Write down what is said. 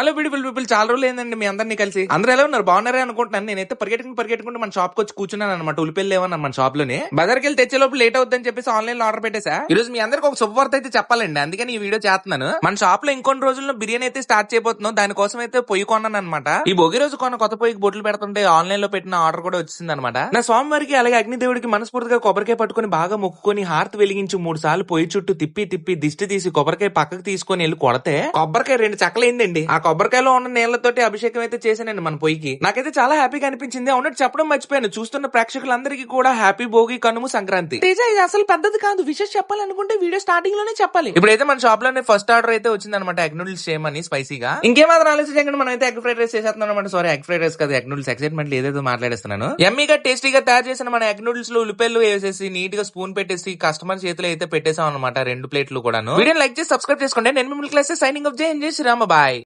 Hello beautiful people చాలా రోజులు ఏందండి మీ అందరినీ కలిసి. అందరూ ఎలా ఉన్నారు? బాగున్నారే అనుకుంటున్నాను. నేనైతే పరిగెట్టుకుని పరిగెట్టుకుంటూ మన షాప్ వచ్చి కూర్చున్నాను అనమాట ఉలిపెళ్ళి లేవన్నా మన షాప్లోనే. బజార్కి వెళ్ళి తెచ్చే లోపు లేట్ అవుతుందని చెప్పేసి ఆన్లైన్లో ఆర్డర్ పెట్టేసా. ఈ రోజు మీ అందరికి ఒక శుభవార్త అయితే చెప్పాలండి. అందుకని ఈ వీడియో చేస్తున్నాను. మన షాప్లో ఇంకొన్ని రోజుల్లో బిర్యానీ అయితే స్టార్ట్ చేయబోతున్నాం. దానికోసం అయితే పొయ్యి కొన్నాను అనమాట ఈ భోగి రోజు కొన్న కొత్త పొయ్యికి బొట్లు పెడుతుంటే ఆన్లైన్లో పెట్టిన ఆర్డర్ కూడా వచ్చింది అనమాట నా స్వామివారికి అలాగే అగ్నిదేవుడికి మనస్ఫూర్తిగా కొబ్బరికాయ పట్టుకొని బాగా మొక్కుకొని హారతి వెలిగించి మూడు సార్లు పొయ్యి చుట్టూ తిప్పి తిప్పి దిష్టి తీసి కొబ్బరికాయ పక్కకు తీసుకొని వెళ్ళి కొడితే కొబ్బరికాయ రెండు చక్కలైందండి. ఆ కొబ్బరికాయలో ఉన్న నీళ్ళతోటి అభిషేకం అయితే చేశానండి మన పొయ్యికి. నాకైతే చాలా హ్యాపీగా అనిపించింది. అవునట్టు చెప్పడం మర్చిపోయాను. చూస్తున్న ప్రేక్షకులందరికీ కూడా హ్యాపీ భోగి కనుము సంక్రాంతి. తేజ ఇది అసలు పెద్దది కాదు. విషయం చెప్పాలనుకుంటే వీడియో స్టార్టింగ్లోనే చెప్పాలి. ఇప్పుడైతే మన షాప్లోనే ఫస్ట్ ఆర్డర్ అయితే వచ్చింది అనమాట ఎగ్ నూడిల్స్ చేయమని స్పైసీగా ఇంకేమాత్రం ఆలోచించండి మనం అయితే ఎగ్ ఫ్రైడ్ రైస్ చేసేస్తున్నాం అనమాట సారీ ఎగ్ ఫ్రైడ్ రైస్ కాదు ఎగ్ నూడిల్స్ ఎక్సైట్మెంట్ ఏదైతే మాట్లాడేస్తున్నాను. ఎమ్మీగా టేస్టీగా తయారు చేసిన మన ఎగ్ నూడిల్స్లో ఉల్లిపాయలు వేసేసి నీట్గా స్పూన్ పెట్టేసి కస్టమర్ చేతిలో అయితే పెట్టేసాం అనమాట రెండు ప్లేట్లు కూడాను. వీడియో లైక్ చేసి సబ్స్క్రైబ్ చేసుకోండి. నేను మిమ్మల్ని క్లాస్ సైనింగ్ అప్ చేయండి శ్రీరామ. బాయ్